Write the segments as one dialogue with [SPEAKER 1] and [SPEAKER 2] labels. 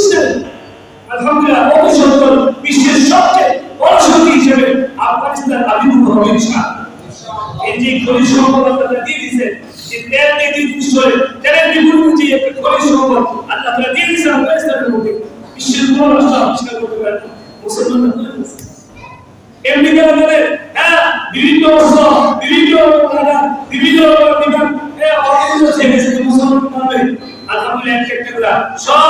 [SPEAKER 1] বিশ্বের আলহামদুলিল্লাহ, অতি সত্তর বিশ্বের সবচেয়ে বড় শক্তি হিসেবে আফগানিস্তান আবির্ভূত হবে ইনশাআল্লাহ। এই যে খনিজ সম্পদ আল্লাহ দিয়ে দিয়েছে যে তেল দিয়ে দিয়ে বিশ্বের তেলের বিপুল যে একটা খনিজ সম্পদ আল্লাহ তাআলা দিয়ে দিয়েছে আফগানিস্তানের মধ্যে। বিশ্বের কোনো রাষ্ট্র আবিষ্কার করতে পারে না, মুসলমানরা করে দিয়েছে। আমেরিকা আমাদের হ্যাঁ বিভিন্ন অস্ত্র, বিভিন্ন টাকা বিভিন্ন বিমান অর্থ ছেড়ে ছেড়ে মুসলমান আলহামদুলিল্লাহ একটা একটা করে সব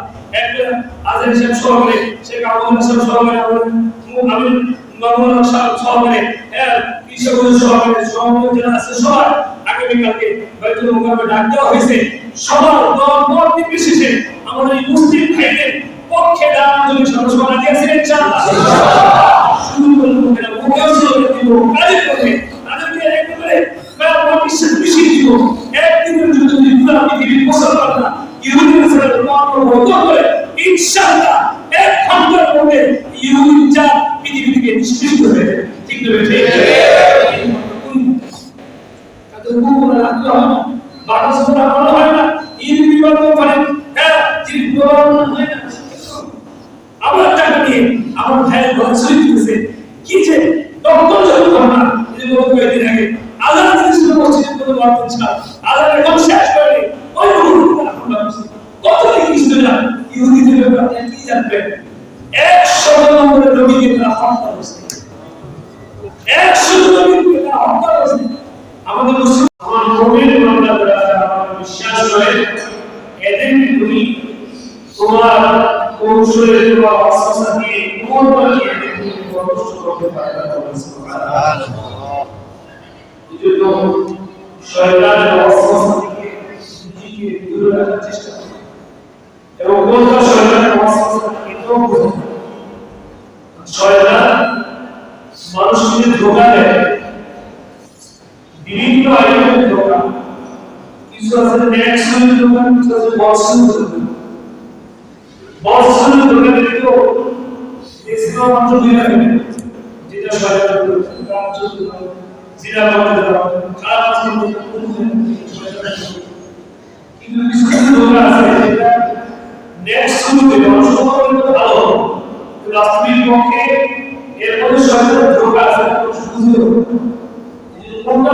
[SPEAKER 1] আজের সাহেব সহকারে শেখ আবুল হাসান সহকারে আমি মামুন সাহেব সহকারে হ্যাঁ কৃষক সহকারে সহকারে যারা আছে সবার আগামীকালকে বাইতুল মুকাররমে ডাক দেওয়া হয়েছে। সবার দল নির্বিশেষে আমাদের এই মুসলিম ভাইদের পক্ষে দাঁড়ানোর জন্য সর্বসভা আছেন ইনশাআল্লাহ। শুরু করব কেন মুখেও চলে দিব। কাজে ইনশাআল্লাহ এক ঘণ্টার মধ্যে ইহুদি জাত পৃথিবী থেকে নিষ্কৃত হয়ে যাবে ঠিক না ঠিক। তাদের কুকুর রাখতে হয় না বাতাস রাখতে হয় না। ইহুদি বিবর্তন করে হ্যাঁ যিনি বিবর্তন হয় না আমার টাকা নিয়ে আমার ভাইয়ের ঘর ছড়ি দিতেছে কি যে ডক্টর যখন ঘটনা এই যে কয়েকদিন আগে আজান দিয়েছিল মসজিদের কোনো বর্তন ছিল এখন শেষ করে ওই মুহূর্তে এখন ভাবছি কত কি কিছু না ইহুদিদের অস্ত্র কোন শয়তানের অস্ত্র থেকে নিজেকে দূরে রাখার চেষ্টা করো এবং কোনটা শয়তানের অস্ত্র থেকে এটাও বোঝো শয়তান ধোকা দেয় বিভিন্ন আইনের ধোকা কিছু আছে ন্যাক্সের ধোকা কিছু আছে বর্ষের ধোকা বর্ষের ধোকা দিলে তো এক্সট্রা মাত্র দুই লাগে যেটা জন্য জিরা করতে দাও খারাপ কিন্তু কিছু কিছু ধোকা আছে যেটা নেক্সট শুরুতে মানুষ ভালো। কিন্তু পক্ষে এর মধ্যে শয়তানের ধোকা আছে বুঝতে হবে কোনটা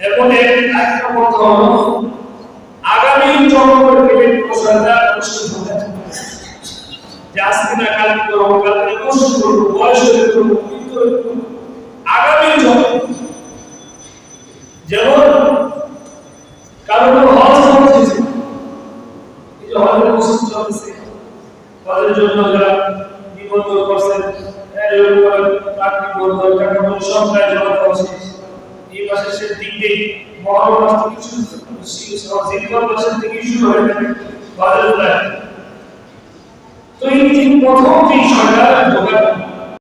[SPEAKER 1] এখন একটা পথ হলো আগামী পেটে শয়তান মানুষকে ধোকা দেয় যে আজকে না করব করব মৃত্যু আগামী জন্ম যেমন কারও কোনো হজ করতেছে এই যে হজের হজের জন্য যারা নিবন্ধন করছেন সরকার জমা দেওয়া শেষ এই মাসের শেষ দিক দিয়ে মহরম মাস থেকে শুরু জিলকদ মাসের থেকে শুরু হয়ে থাকে বাজার তো এই যে প্রথম যে সরকার ঢোকা